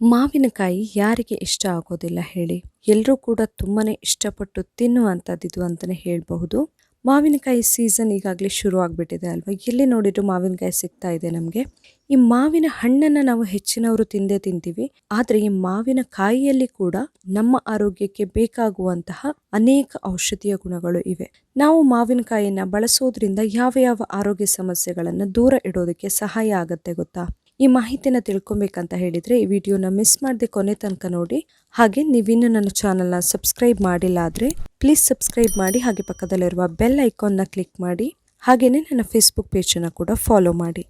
ಮಾವಿನಕಾಯಿ ಯಾರಿಗೆ ಇಷ್ಟ ಆಗೋದಿಲ್ಲ ಹೇಳಿ. ಎಲ್ಲರೂ ಕೂಡ ತುಂಬಾ ಇಷ್ಟಪಟ್ಟು ತಿನ್ನುವಂಥದ್ದಿದು ಅಂತಲೇ ಹೇಳಬಹುದು. ಮಾವಿನಕಾಯಿ ಸೀಸನ್ ಈಗಾಗಲೇ ಶುರು ಆಗಿಬಿಟ್ಟಿದೆ ಅಲ್ವಾ? ಎಲ್ಲಿ ನೋಡಿದ್ರು ಮಾವಿನಕಾಯಿ ಸಿಗ್ತಾ ಇದೆ ನಮಗೆ. ಈ ಮಾವಿನ ಹಣ್ಣನ್ನು ನಾವು ಹೆಚ್ಚಿನವರು ತಿಂದೇ ತಿಂತೀವಿ. ಆದರೆ ಈ ಮಾವಿನ ಕಾಯಿಯಲ್ಲಿ ಕೂಡ ನಮ್ಮ ಆರೋಗ್ಯಕ್ಕೆ ಬೇಕಾಗುವಂತಹ ಅನೇಕ ಔಷಧೀಯ ಗುಣಗಳು ಇವೆ. ನಾವು ಮಾವಿನಕಾಯಿಯನ್ನು ಬಳಸೋದ್ರಿಂದ ಯಾವ ಯಾವ ಆರೋಗ್ಯ ಸಮಸ್ಯೆಗಳನ್ನು ದೂರ ಇಡೋದಕ್ಕೆ ಸಹಾಯ ಆಗುತ್ತೆ ಗೊತ್ತಾ? ಈ ಮಾಹಿತಿನ ತಿಳ್ಕೊಬೇಕಂತ ಹೇಳಿದರೆ ಈ ವಿಡಿಯೋನ ಮಿಸ್ ಮಾಡದೆ ಕೊನೆ ತನಕ ನೋಡಿ. ಹಾಗೆ ನೀವಿನ್ನೂ ನನ್ನ ಚಾನಲ್ನ ಸಬ್ಸ್ಕ್ರೈಬ್ ಮಾಡಿಲ್ಲ ಆದರೆ ಪ್ಲೀಸ್ ಸಬ್ಸ್ಕ್ರೈಬ್ ಮಾಡಿ, ಹಾಗೆ ಪಕ್ಕದಲ್ಲಿರುವ ಬೆಲ್ ಐಕಾನ್ನ ಕ್ಲಿಕ್ ಮಾಡಿ ಹಾಗೆಯೇ ನನ್ನ ಫೇಸ್ಬುಕ್ ಪೇಜನ್ನು ಕೂಡ ಫಾಲೋ ಮಾಡಿ.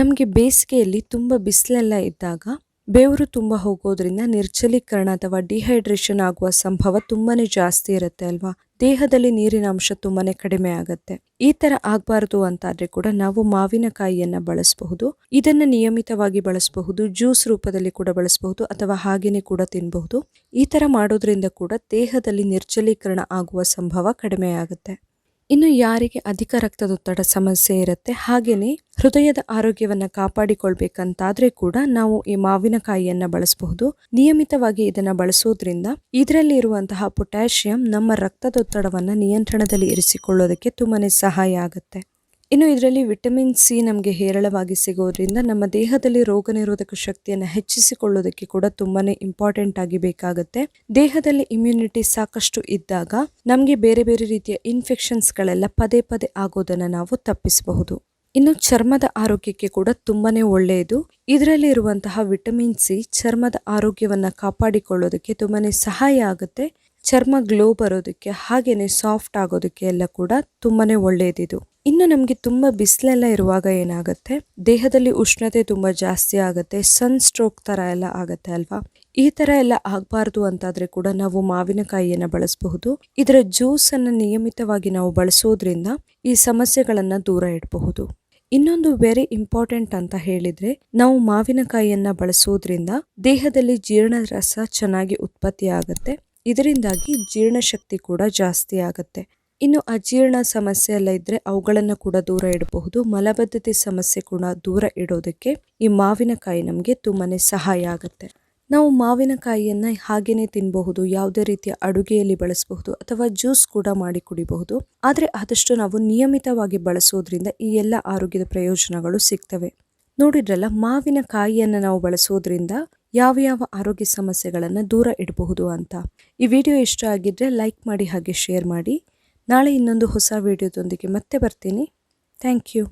ನಮಗೆ ಬೇಸಿಗೆಯಲ್ಲಿ ತುಂಬ ಬಿಸಿಲೆಲ್ಲ ಇದ್ದಾಗ ಬೆವರು ತುಂಬ ಹೋಗೋದ್ರಿಂದ ನಿರ್ಜಲೀಕರಣ ಅಥವಾ ಡಿಹೈಡ್ರೇಷನ್ ಆಗುವ ಸಂಭವ ತುಂಬಾನೇ ಜಾಸ್ತಿ ಇರುತ್ತೆ ಅಲ್ವಾ? ದೇಹದಲ್ಲಿ ನೀರಿನ ಅಂಶ ತುಂಬಾನೇ ಕಡಿಮೆ ಆಗುತ್ತೆ. ಈ ತರ ಆಗಬಾರದು ಅಂತಾದ್ರೆ ಕೂಡ ನಾವು ಮಾವಿನಕಾಯಿಯನ್ನ ಬಳಸಬಹುದು. ಇದನ್ನ ನಿಯಮಿತವಾಗಿ ಬಳಸಬಹುದು, ಜ್ಯೂಸ್ ರೂಪದಲ್ಲಿ ಕೂಡ ಬಳಸಬಹುದು ಅಥವಾ ಹಾಗೇನೆ ಕೂಡ ತಿನ್ನಬಹುದು ಈ ತರ ಮಾಡೋದ್ರಿಂದ ಕೂಡ ದೇಹದಲ್ಲಿ ನಿರ್ಜಲೀಕರಣ ಆಗುವ ಸಂಭವ ಕಡಿಮೆ ಇನ್ನು ಯಾರಿಗೆ ಅಧಿಕ ರಕ್ತದೊತ್ತಡ ಸಮಸ್ಯೆ ಇರುತ್ತೆ ಹಾಗೆಯೇ ಹೃದಯದ ಆರೋಗ್ಯವನ್ನು ಕಾಪಾಡಿಕೊಳ್ಬೇಕಂತಾದ್ರೆ ಕೂಡ ನಾವು ಈ ಮಾವಿನಕಾಯಿಯನ್ನು ಬಳಸಬಹುದು. ನಿಯಮಿತವಾಗಿ ಇದನ್ನು ಬಳಸೋದ್ರಿಂದ ಇದರಲ್ಲಿ ಇರುವಂತಹ ಪೊಟ್ಯಾಷಿಯಂ ನಮ್ಮ ರಕ್ತದೊತ್ತಡವನ್ನು ನಿಯಂತ್ರಣದಲ್ಲಿ ಇರಿಸಿಕೊಳ್ಳೋದಕ್ಕೆ ತುಂಬಾನೇ ಸಹಾಯ ಆಗುತ್ತೆ. ಇನ್ನು ಇದರಲ್ಲಿ ವಿಟಮಿನ್ ಸಿ ನಮಗೆ ಹೇರಳವಾಗಿ ಸಿಗೋದ್ರಿಂದ ನಮ್ಮ ದೇಹದಲ್ಲಿ ರೋಗ ನಿರೋಧಕ ಶಕ್ತಿಯನ್ನು ಹೆಚ್ಚಿಸಿಕೊಳ್ಳೋದಕ್ಕೆ ಕೂಡ ತುಂಬಾ ಇಂಪಾರ್ಟೆಂಟ್ ಆಗಿ ಬೇಕಾಗುತ್ತೆ. ದೇಹದಲ್ಲಿ ಇಮ್ಯುನಿಟಿ ಸಾಕಷ್ಟು ಇದ್ದಾಗ ನಮಗೆ ಬೇರೆ ಬೇರೆ ರೀತಿಯ ಇನ್ಫೆಕ್ಷನ್ಸ್ಗಳೆಲ್ಲ ಪದೇ ಪದೇ ಆಗೋದನ್ನು ನಾವು ತಪ್ಪಿಸಬಹುದು. ಇನ್ನು ಚರ್ಮದ ಆರೋಗ್ಯಕ್ಕೆ ಕೂಡ ತುಂಬಾನೇ ಒಳ್ಳೆಯದು. ಇದರಲ್ಲಿ ಇರುವಂತಹ ವಿಟಮಿನ್ ಸಿ ಚರ್ಮದ ಆರೋಗ್ಯವನ್ನು ಕಾಪಾಡಿಕೊಳ್ಳೋದಕ್ಕೆ ತುಂಬಾನೇ ಸಹಾಯ ಆಗುತ್ತೆ. ಚರ್ಮ ಗ್ಲೋ ಬರೋದಕ್ಕೆ ಹಾಗೆಯೇ ಸಾಫ್ಟ್ ಆಗೋದಕ್ಕೆ ಎಲ್ಲ ಕೂಡ ತುಂಬಾನೇ ಒಳ್ಳೆಯದಿದು. ಇನ್ನು ನಮಗೆ ತುಂಬ ಬಿಸಿಲೆಲ್ಲ ಇರುವಾಗ ಏನಾಗುತ್ತೆ? ದೇಹದಲ್ಲಿ ಉಷ್ಣತೆ ತುಂಬ ಜಾಸ್ತಿ ಆಗುತ್ತೆ, ಸನ್ ಸ್ಟ್ರೋಕ್ ಥರ ಎಲ್ಲ ಆಗುತ್ತೆ ಅಲ್ವಾ? ಈ ಥರ ಎಲ್ಲ ಆಗಬಾರ್ದು ಅಂತಾದರೆ ಕೂಡ ನಾವು ಮಾವಿನಕಾಯಿಯನ್ನು ಬಳಸಬಹುದು. ಇದರ ಜ್ಯೂಸನ್ನು ನಿಯಮಿತವಾಗಿ ನಾವು ಬಳಸೋದ್ರಿಂದ ಈ ಸಮಸ್ಯೆಗಳನ್ನು ದೂರ ಇಡಬಹುದು. ಇನ್ನೊಂದು ವೆರಿ ಇಂಪಾರ್ಟೆಂಟ್ ಅಂತ ಹೇಳಿದ್ರೆ, ನಾವು ಮಾವಿನಕಾಯಿಯನ್ನು ಬಳಸೋದ್ರಿಂದ ದೇಹದಲ್ಲಿ ಜೀರ್ಣ ರಸ ಚೆನ್ನಾಗಿ ಉತ್ಪತ್ತಿ ಆಗುತ್ತೆ. ಇದರಿಂದಾಗಿ ಜೀರ್ಣಶಕ್ತಿ ಕೂಡ ಜಾಸ್ತಿ ಆಗುತ್ತೆ. ಇನ್ನು ಅಜೀರ್ಣ ಸಮಸ್ಯೆ ಎಲ್ಲ ಇದ್ರೆ ಅವುಗಳನ್ನು ಕೂಡ ದೂರ ಇಡಬಹುದು. ಮಲಬದ್ಧತೆ ಸಮಸ್ಯೆ ಕೂಡ ದೂರ ಇಡೋದಕ್ಕೆ ಈ ಮಾವಿನಕಾಯಿ ನಮಗೆ ತುಂಬಾ ಸಹಾಯ ಆಗುತ್ತೆ. ನಾವು ಮಾವಿನಕಾಯಿಯನ್ನು ಹಾಗೇನೆ ತಿನ್ನಬಹುದು ಯಾವುದೇ ರೀತಿಯ ಅಡುಗೆಯಲ್ಲಿ ಬಳಸಬಹುದು ಅಥವಾ ಜ್ಯೂಸ್ ಕೂಡ ಮಾಡಿ ಕುಡಿಬಹುದು. ಆದರೆ ಆದಷ್ಟು ನಾವು ನಿಯಮಿತವಾಗಿ ಬಳಸೋದ್ರಿಂದ ಈ ಎಲ್ಲ ಆರೋಗ್ಯದ ಪ್ರಯೋಜನಗಳು ಸಿಗ್ತವೆ. ನೋಡಿದ್ರಲ್ಲ, ಮಾವಿನಕಾಯಿಯನ್ನು ನಾವು ಬಳಸೋದ್ರಿಂದ ಯಾವ ಯಾವ ಆರೋಗ್ಯ ಸಮಸ್ಯೆಗಳನ್ನು ದೂರ ಇಡಬಹುದು ಅಂತ. ಈ ವಿಡಿಯೋ ಇಷ್ಟ ಆಗಿದ್ರೆ ಲೈಕ್ ಮಾಡಿ ಹಾಗೆ ಶೇರ್ ಮಾಡಿ. ನಾಳೆ ಇನ್ನೊಂದು ಹೊಸ ವಿಡಿಯೋದೊಂದಿಗೆ ಮತ್ತೆ ಬರ್ತೀನಿ. Thank you